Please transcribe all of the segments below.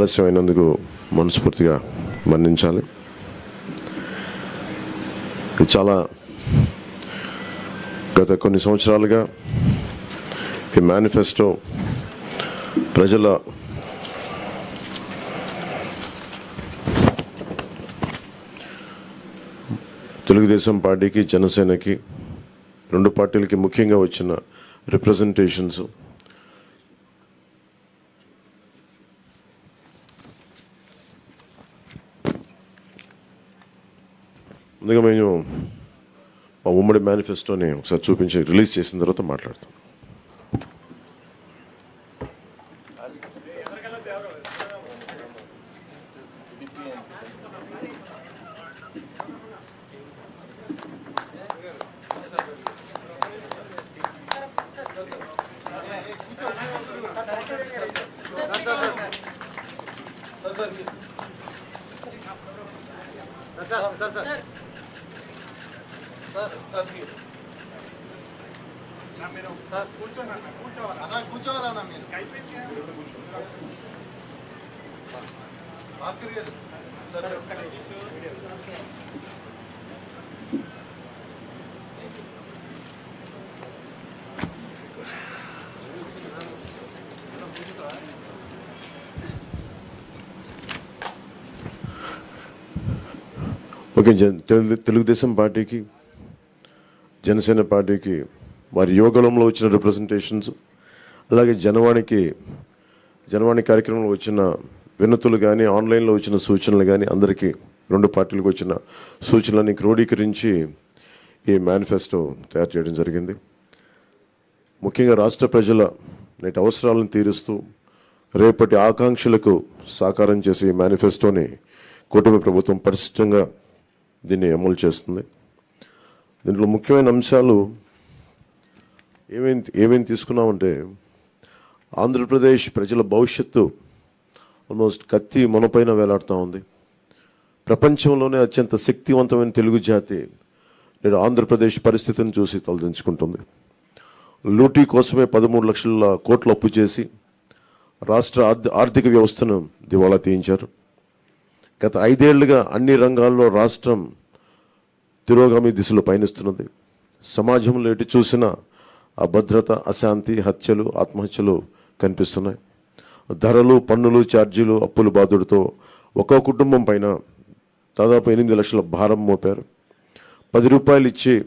ఆలస్యమైనందుకు మనస్ఫూర్తిగా మన్నించాలి. ఇది చాలా గత కొన్ని సంవత్సరాలుగా ఈ మేనిఫెస్టో ప్రజల తెలుగుదేశం పార్టీకి జనసేనకి రెండు పార్టీలకి ముఖ్యంగా వచ్చిన రిప్రజెంటేషన్స్ ముందుగా మేము మా ఉమ్మడి మేనిఫెస్టోని ఒకసారి చూపించి రిలీజ్ చేసిన తర్వాత మాట్లాడతాం. కూర్చోవాలన్నా మీరు. భాస్కర్ గారు. ఓకే జన్ తెలుగు తెలుగుదేశం పార్టీకి జనసేన పార్టీకి వారి యోగలంలో వచ్చిన రిప్రజెంటేషన్స్ అలాగే జనవాణికి జనవాణి కార్యక్రమంలో వచ్చిన వినతులు కానీ ఆన్లైన్లో వచ్చిన సూచనలు కానీ అందరికీ రెండు పార్టీలకు వచ్చిన సూచనలని క్రోడీకరించి ఈ మేనిఫెస్టో తయారు చేయడం జరిగింది. ముఖ్యంగా రాష్ట్ర ప్రజల నేటి అవసరాలను తీరుస్తూ రేపటి ఆకాంక్షలకు సాకారం చేసే ఈ మేనిఫెస్టోని కూటమి ప్రభుత్వం పరిశుభ్రంగా దీన్ని అమలు చేస్తుంది. దీంట్లో ముఖ్యమైన అంశాలు ఏమేమి ఏమేమి తీసుకున్నామంటే ఆంధ్రప్రదేశ్ ప్రజల భవిష్యత్తు ఆల్మోస్ట్ కత్తి మనపైన వేలాడుతూ ఉంది. ప్రపంచంలోనే అత్యంత శక్తివంతమైన తెలుగు జాతి నేడు ఆంధ్రప్రదేశ్ పరిస్థితిని చూసి తలదించుకుంటుంది. లూటీ కోసమే పదమూడు లక్షల కోట్లు అప్పు చేసి రాష్ట్ర ఆర్థిక వ్యవస్థను దివాళా తీయించారు. గత ఐదేళ్ళుగా అన్ని రంగాల్లో రాష్ట్రం తిరోగామి దిశలో పయనిస్తున్నది. సమాజంలో ఎటు చూసినా అభద్రత అశాంతి హత్యలు ఆత్మహత్యలు కనిపిస్తున్నాయి. ధరలు పన్నులు ఛార్జీలు అప్పులు బాధుడితో ఒక్కో కుటుంబం పైన దాదాపు ఎనిమిది లక్షల భారం మోపారు. పది రూపాయలు ఇచ్చి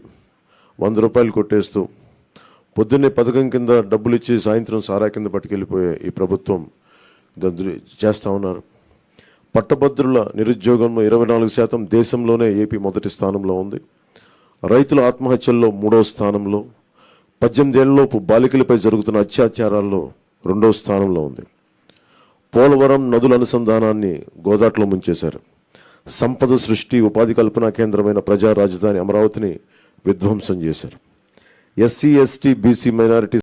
వంద రూపాయలు కొట్టేస్తూ పొద్దున్నే పథకం కింద డబ్బులు ఇచ్చి సాయంత్రం సారా కింద పట్టుకెళ్ళిపోయే ఈ ప్రభుత్వం దాన్ని చేస్తూ ఉన్నారు. పట్టభద్రుల నిరుద్యోగంలో ఇరవై నాలుగు శాతం దేశంలోనే ఏపీ మొదటి స్థానంలో ఉంది. రైతుల ఆత్మహత్యల్లో మూడవ స్థానంలో పద్దెనిమిదేళ్ళలోపు బాలికలపై జరుగుతున్న అత్యాచారాల్లో రెండవ స్థానంలో ఉంది. పోలవరం నదుల అనుసంధానాన్ని గోదాట్లో ముంచేశారు. సంపద సృష్టి ఉపాధి కల్పన కేంద్రమైన ప్రజా రాజధాని అమరావతిని విధ్వంసం చేశారు. SC ST BC minority